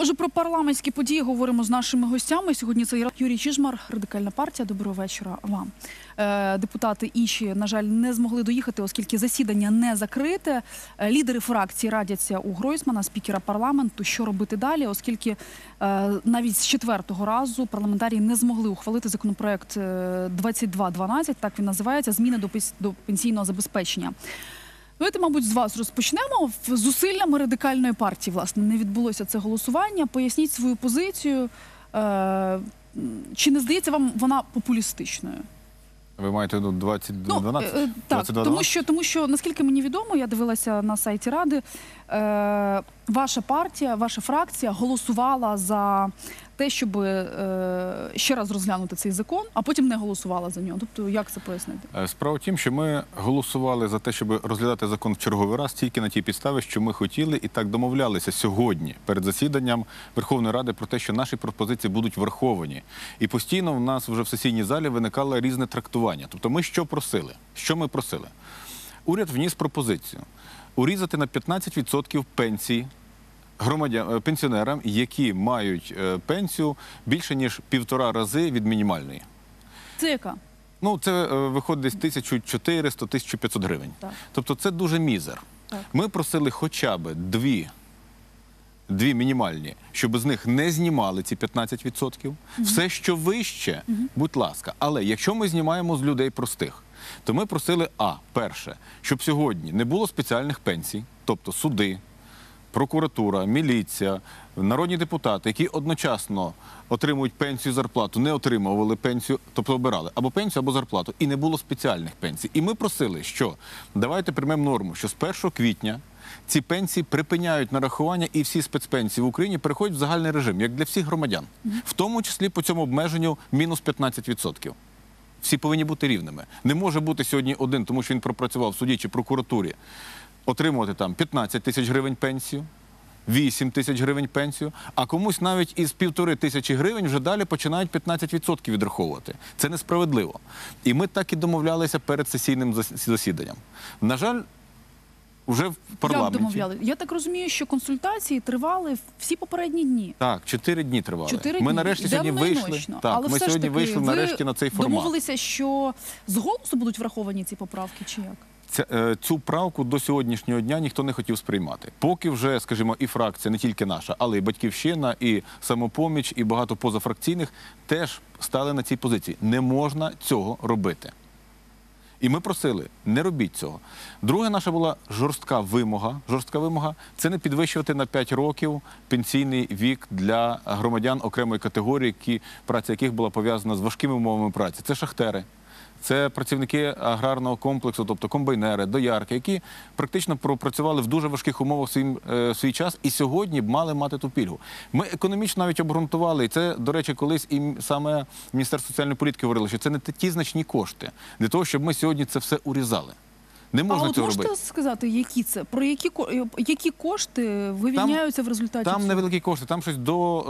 Отже, про парламентські події говоримо з нашими гостями. Сьогодні це Юрій Чижмар, радикальна партія. Доброго вечора вам. Е, Депутати інші, на жаль, не змогли доїхати, оскільки засідання не закрите. Е, Лідери фракції радяться у Гройсмана, спікера парламенту, що робити далі, оскільки е, навіть з четвертого разу парламентарії не змогли ухвалити законопроект е, 2212, так він називається, зміни до пенсійного забезпечення. Давайте, мабуть, з вас розпочнемо. З зусиллями радикальної партії, власне, не відбулося це голосування. Поясніть свою позицію. Е, Чи не здається вам вона популістичною? Ви маєте до 2012? е, е, так, 22? тому що, тому що, наскільки мені відомо, я дивилася на сайті Ради, ваша партія, ваша фракція голосувала за те, щоб е, ще раз розглянути цей закон, а потім не голосувала за нього. Тобто, як це пояснити? Е, Справа в тім, що ми голосували за те, щоб розглядати закон в черговий раз тільки на тій підставі, що ми хотіли і так домовлялися сьогодні перед засіданням Верховної Ради про те, що наші пропозиції будуть враховані. І постійно в нас вже в сесійній залі виникало різне трактування. Тобто, ми що просили? Що ми просили? Уряд вніс пропозицію урізати на 15% пенсії громадян пенсіонерам, які мають е, пенсію більше ніж півтора рази від мінімальної. Це яка? Ну, це е, виходить десь 1400-1500 гривень. Так. Тобто це дуже мізер. Так. Ми просили хоча б дві, дві мінімальні, щоб з них не знімали ці 15%. Все, що вище, будь ласка. Але якщо ми знімаємо з людей простих, то ми просили, а, перше, щоб сьогодні не було спеціальних пенсій, тобто суди, прокуратура, міліція, народні депутати, які одночасно отримують пенсію зарплату, не отримували пенсію, тобто обирали або пенсію, або зарплату, і не було спеціальних пенсій. І ми просили, що давайте приймемо норму, що з 1 квітня ці пенсії припиняють нарахування, і всі спецпенсії в Україні переходять в загальний режим, як для всіх громадян, в тому числі по цьому обмеженню мінус 15%. Всі повинні бути рівними. Не може бути сьогодні один, тому що він пропрацював в суді чи прокуратурі, отримувати там 15 тисяч гривень пенсію, 8 тисяч гривень пенсію, а комусь навіть із півтори тисячі гривень вже далі починають 15% відраховувати. Це несправедливо. І ми так і домовлялися перед сесійним засіданням. На жаль, вже в Як домовляли? Я так розумію, що консультації тривали всі попередні дні. Так, чотири дні тривали. Чотири ми нарешті сьогодні вийшли. Так, Але ми сьогодні вийшли ви нарешті на цей формат. Домовилися, що з голосу будуть враховані ці поправки, чи як? Ця, е, цю правку до сьогоднішнього дня ніхто не хотів сприймати. Поки вже, скажімо, і фракція, не тільки наша, але і батьківщина, і самопоміч, і багато позафракційних теж стали на цій позиції. Не можна цього робити. І ми просили, не робіть цього. Друга наша була жорстка вимога. Жорстка вимога це не підвищувати на 5 років пенсійний вік для громадян окремої категорії, які, праця яких була пов'язана з важкими умовами праці. Це шахтери. Це працівники аграрного комплексу, тобто комбайнери, доярки, які практично пропрацювали в дуже важких умовах свій, е, свій час і сьогодні б мали мати ту пільгу. Ми економічно навіть обґрунтували, і це, до речі, колись і саме Міністерство соціальної політики говорило, що це не ті значні кошти для того, щоб ми сьогодні це все урізали. Не А можна от цього можете робити. сказати, які це? Про які, які кошти вивільняються в результаті? Там цього? невеликі кошти, там щось до,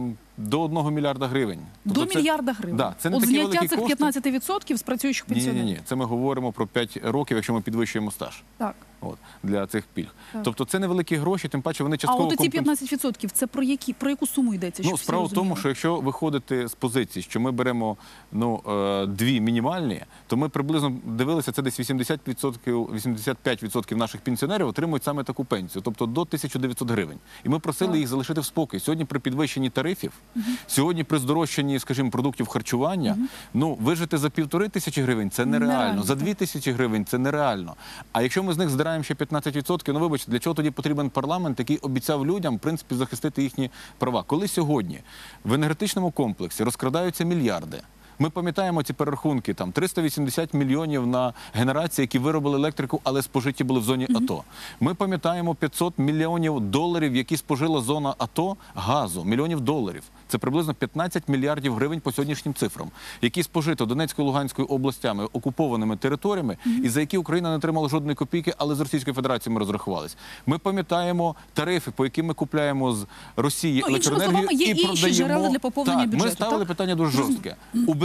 е, до 1 мільярда гривень. До Тобто це- мільярда гривень. Да, це не От такі зняття цих кошти. 15% з працюючих Ні, ні, ні, це ми говоримо про 5 років, якщо ми підвищуємо стаж. Так. От, для цих пільг. Так. Тобто це невеликі гроші, тим паче вони А частково от ці компенсують. 15% це про які про яку суму йдеться? Ну, справа в тому, що якщо виходити з позиції, що ми беремо ну, е, дві мінімальні, то ми приблизно дивилися, це десь 80%, 85% наших пенсіонерів отримують саме таку пенсію, тобто до 1900 гривень. І ми просили Так. їх залишити в спокій. Сьогодні при підвищенні тарифів, сьогодні при здорожчанні, скажімо, продуктів харчування, ну, вижити за півтори тисячі гривень це нереально. Нереально, За дві тисячі гривень це нереально. А якщо ми з них здираємо ще 15%, ну вибачте, для чого тоді потрібен парламент, який обіцяв людям, в принципі, захистити їхні права? Коли сьогодні в енергетичному комплексі розкрадаються мільярди. Ми пам'ятаємо ці перерахунки там 380 мільйонів на генерації, які виробили електрику, але спожиті були в зоні АТО. Ми пам'ятаємо 500 мільйонів доларів, які спожила зона АТО газу, мільйонів доларів. Це приблизно 15 мільярдів гривень по сьогоднішнім цифрам, які спожито Донецькою Луганською областями, окупованими територіями, і за які Україна не отримала жодної копійки, але з Російською Федерацією ми розрахувались. Ми пам'ятаємо тарифи, по яким ми купляємо з Росії Ну, електроенергію і інші продаємо. джерела для поповнення так, Ми ставили так? питання дуже жорстке.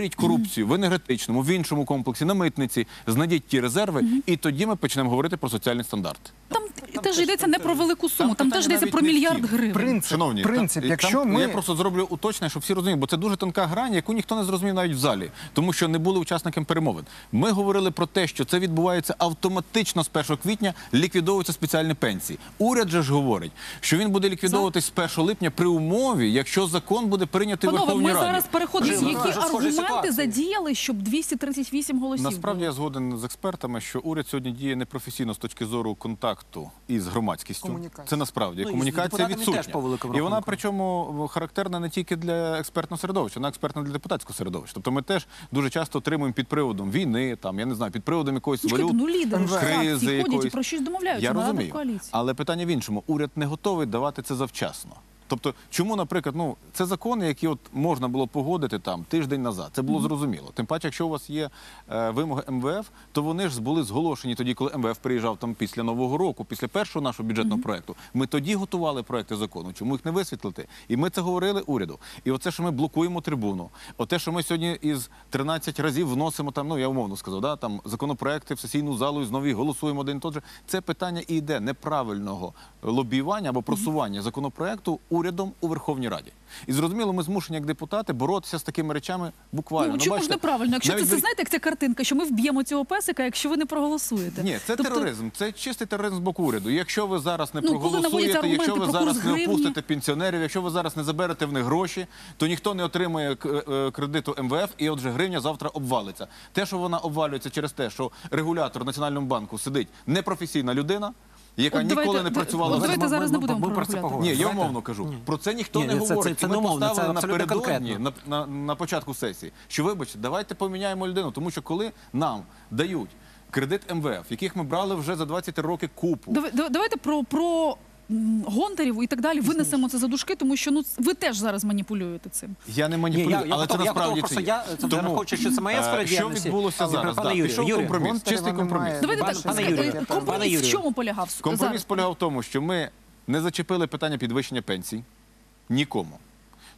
Уберіть корупцію в енергетичному, в іншому комплексі, на митниці, знайдіть ті резерви, і тоді ми почнемо говорити про соціальний стандарт. Там Там теж йдеться не про велику суму, там теж йдеться про мільярд гривень. Принцип, Шановні, принцип, там, якщо там, ми я просто зроблю уточнення, щоб всі розуміли, бо це дуже тонка грань, яку ніхто не зрозумів навіть в залі, тому що не були учасниками перемовин. Ми говорили про те, що це відбувається автоматично з 1 квітня, ліквідовуються спеціальні пенсії. Уряд же ж говорить, що він буде ліквідовуватись з 1 липня при умові, якщо закон буде прийнятий в Панове, Верховній ми зараз переходимо. Які схожі аргументи задіяли, щоб 238 голосів? Насправді було? я згоден з експертами, що уряд сьогодні діє непрофесійно з точки зору контакту із громадськістю. Комунікація. Це насправді Ну, комунікація відсутня. теж по і вона причому характерна не тільки для експертного середовища, вона експертна для депутатського середовища. Тобто ми теж дуже часто отримуємо під приводом війни, там я не знаю, під приводом якоїсь Ну, чекайте, валют. ну лідери кризи якоїсь. про щось домовляються. Я розумію, коаліції. але питання в іншому. Уряд не готовий давати це завчасно. Тобто, чому, наприклад, ну це закони, які от можна було погодити там тиждень назад. Це було зрозуміло. Тим паче, якщо у вас є е, вимоги МВФ, то вони ж були зголошені тоді, коли МВФ приїжджав там після нового року, після першого нашого бюджетного проекту. Ми тоді готували проекти закону. Чому їх не висвітлити? І ми це говорили уряду. І оце, що ми блокуємо трибуну, оте, що ми сьогодні із 13 разів вносимо там, ну я умовно сказав, да, там законопроекти в сесійну залу і знову їх голосуємо один і той же. Це питання і йде неправильного лобіювання або просування законопроекту урядом у Верховній Раді. І зрозуміло, ми змушені як депутати боротися з такими речами буквально. Ну, чому ж неправильно? Якщо навіть це, знаєте, як ця картинка, що ми вб'ємо цього песика, якщо ви не проголосуєте. ні, це Тобто- тероризм, це чистий тероризм з боку уряду. Якщо ви зараз не Ну, проголосуєте, якщо ви зараз не опустите пенсіонерів, якщо ви зараз не заберете в них гроші, то ніхто не отримає к- е, кредиту МВФ, і отже гривня завтра обвалиться. Те, що вона обвалюється через те, що регулятор в Національному банку сидить непрофесійна людина, яка От ніколи давайте- не працювала. от за давайте Ми- зараз ми- не будемо ми про це поговоримо. ні, я умовно кажу. Про це ніхто Ні, не ні, це- говорить. це- це І ми не умовно, це поставили абсолютно напередодні конкретно. на, на, на початку сесії, що вибачте, давайте поміняємо людину, тому що коли нам дають кредит МВФ, яких ми брали вже за 20 років купу. Давай- давай- Давайте про, про Гонтарів і так далі винесемо це за дужки, тому що ну ви теж зараз маніпулюєте цим. Я не Ні, маніпулюю, я, я але готов, це я насправді готов, це просто є. я це Тому, враховуючи, що це моя е, сфера Що діяльності. відбулося Але, зараз? пане Да, Юрію, Пішов Юрію, компроміс, Гонтарєва чистий немає. компроміс. Давайте так, пане скажіть, Юрію, е, пане компроміс в Юрію. чому полягав Компроміс зараз? полягав в тому, що ми не зачепили питання підвищення пенсій нікому.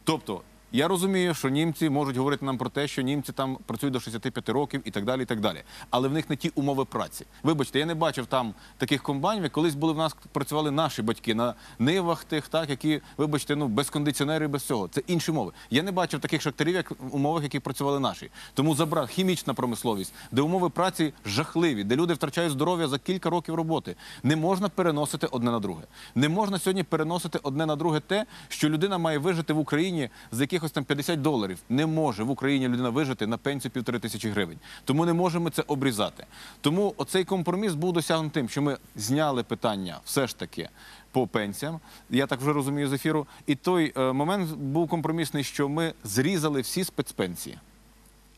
Тобто, я розумію, що німці можуть говорити нам про те, що німці там працюють до 65 років і так далі. і так далі. Але в них не ті умови праці. Вибачте, я не бачив там таких комбайнів, колись були в нас працювали наші батьки на нивах тих, так, які, вибачте, ну без кондиціонерів, без цього. Це інші умови. Я не бачив таких шахтарів, як умовах, які працювали наші. Тому забрав хімічна промисловість, де умови праці жахливі, де люди втрачають здоров'я за кілька років роботи. Не можна переносити одне на друге. Не можна сьогодні переносити одне на друге те, що людина має вижити в Україні з якихось там 50 доларів. Не може в Україні людина вижити на пенсію півтори тисячі гривень. Тому не можемо це обрізати. Тому оцей компроміс був досягнутим тим, що ми зняли питання все ж таки. По пенсіям, я так вже розумію з ефіру. І той е, момент був компромісний, що ми зрізали всі спецпенсії.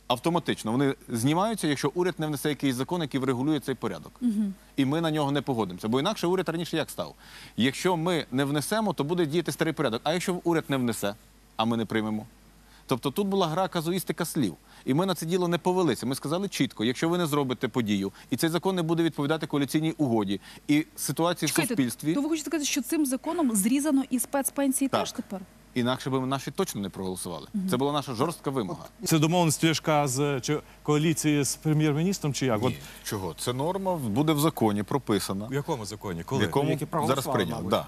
Автоматично вони знімаються, якщо уряд не внесе якийсь закон, який врегулює цей порядок. І ми на нього не погодимося. Бо інакше уряд раніше як став? Якщо ми не внесемо, то буде діяти старий порядок. А якщо уряд не внесе, а ми не приймемо. Тобто тут була гра казуїстика слів. І ми на це діло не повелися. Ми сказали чітко, якщо ви не зробите подію, і цей закон не буде відповідати коаліційній угоді і ситуації в суспільстві, то ви хочете сказати, що цим законом зрізано і спецпенсії Так. теж тепер? інакше би наші точно не проголосували. Це була наша жорстка вимога. Це домовленість Ляшка з чи коаліції з прем'єр-міністром, чи як? От Чого? Це норма буде в законі прописана. в якому законі? в Коли? якому Які проголосували, зараз прийняли.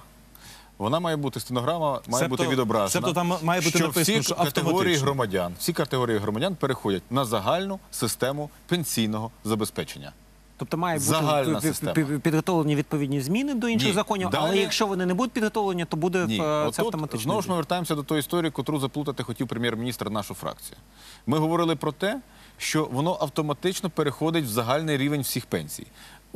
Вона має бути стенограма, має Себто- бути відображена. себто там має бути що написано, всі що категорії автоматично. громадян, всі категорії громадян переходять на загальну систему пенсійного забезпечення. Тобто має бути Загальна пі- пі- система. пі- підготовлені відповідні зміни до інших Ні. законів, але Далі- якщо вони не будуть підготовлені, то буде Ні, е, Отут це автоматично. знову ж ми вертаємося до тої історії, котру заплутати хотів прем'єр-міністр нашу фракцію. Ми говорили про те, що воно автоматично переходить в загальний рівень всіх пенсій.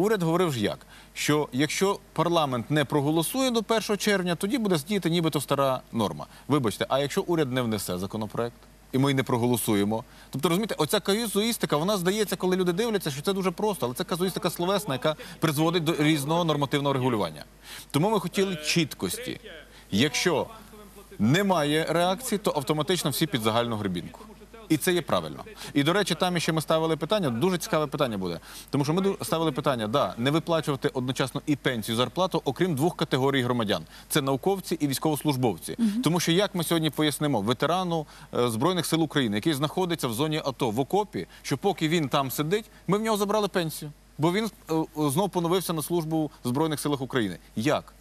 Уряд говорив ж як, що якщо парламент не проголосує до 1 червня, тоді буде діяти нібито стара норма. Вибачте, а якщо уряд не внесе законопроект? І ми не проголосуємо. Тобто, розумієте, оця казуїстика, вона здається, коли люди дивляться, що це дуже просто, але це казуїстика словесна, яка призводить до різного нормативного регулювання. Тому ми хотіли чіткості. Якщо немає реакції, то автоматично всі під загальну гребінку. І це є правильно. І до речі, там ще ми ставили питання. Дуже цікаве питання буде. Тому що ми ставили питання: да, не виплачувати одночасно і пенсію, і зарплату, окрім двох категорій громадян: це науковці і військовослужбовці. Тому що як ми сьогодні пояснимо ветерану е, збройних сил України, який знаходиться в зоні АТО в окопі, що поки він там сидить, ми в нього забрали пенсію. Бо він е, е, знов поновився на службу в Збройних силах України. Як?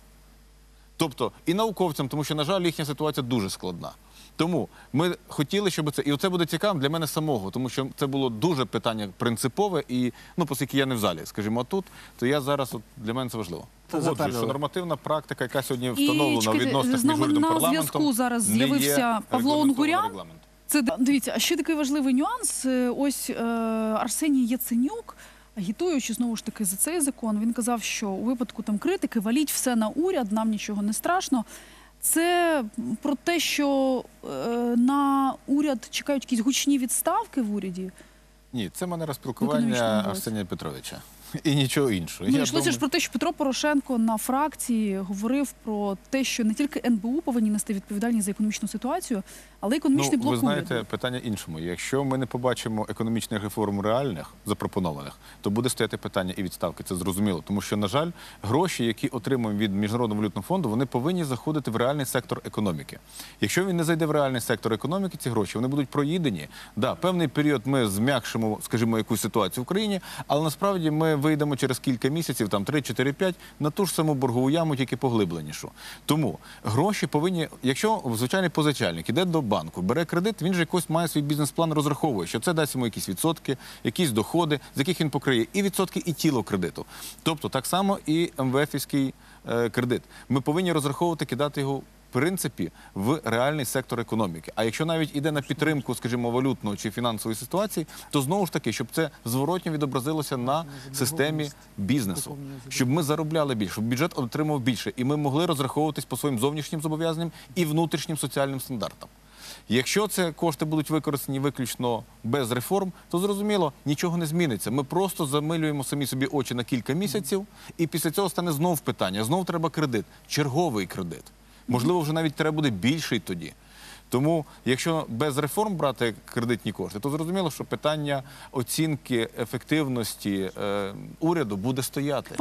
Тобто і науковцям, тому що, на жаль, їхня ситуація дуже складна. Тому ми хотіли, щоб це і це буде цікавим для мене самого, тому що це було дуже питання принципове, і ну, оскільки я не в залі, скажімо, а тут, то я зараз от для мене це важливо. Погоджуюсь, що нормативна практика, яка сьогодні встановлена у відносинах з між нами на зв'язку зараз з'явився Павло Унгурян. Це дивіться, а ще такий важливий нюанс. Е, Ось е, Арсеній Яценюк, агітуючи знову ж таки за цей закон, він казав, що у випадку там критики валіть все на уряд, нам нічого не страшно. Це про те, що е, на уряд чекають якісь гучні відставки в уряді. Ні, це мене розпілкування. Арсенія Петровича. І нічого іншого. Ну, Я йшлося думаю- ж про те, що Петро Порошенко на фракції говорив про те, що не тільки НБУ повинні нести відповідальність за економічну ситуацію, але економічний ну, блок ви знаєте, уряду. питання іншому. Якщо ми не побачимо економічних реформ реальних запропонованих, то буде стояти питання і відставки. Це зрозуміло. Тому що, на жаль, гроші, які отримуємо від міжнародного валютного фонду, вони повинні заходити в реальний сектор економіки. Якщо він не зайде в реальний сектор економіки, ці гроші вони будуть проїдені. Да, певний період ми зм'якшимо, скажімо, якусь ситуацію в Україні, але насправді ми вийдемо через кілька місяців, там 3, 4, 5, на ту ж саму боргову яму, тільки поглибленішу. Тому гроші повинні, якщо звичайний позичальник іде до банку, бере кредит, він же якось має свій бізнес-план, розраховує, що це дасть йому якісь відсотки, якісь доходи, з яких він покриє і відсотки, і тіло кредиту. Тобто так само і МВФівський е, кредит. Ми повинні розраховувати, кидати його. Принципі, в реальний сектор економіки. А якщо навіть іде на підтримку, скажімо, валютної чи фінансової ситуації, то знову ж таки, щоб це зворотньо відобразилося на системі бізнесу, щоб ми заробляли більше, щоб бюджет отримав більше, і ми могли розраховуватись по своїм зовнішнім зобов'язанням і внутрішнім соціальним стандартам. Якщо це кошти будуть використані виключно без реформ, то зрозуміло, нічого не зміниться. Ми просто замилюємо самі собі очі на кілька місяців, і після цього стане знов питання: знов треба кредит, черговий кредит. Можливо, вже навіть треба буде більший тоді. Тому, якщо без реформ брати кредитні кошти, то зрозуміло, що питання оцінки ефективності е, уряду буде стояти.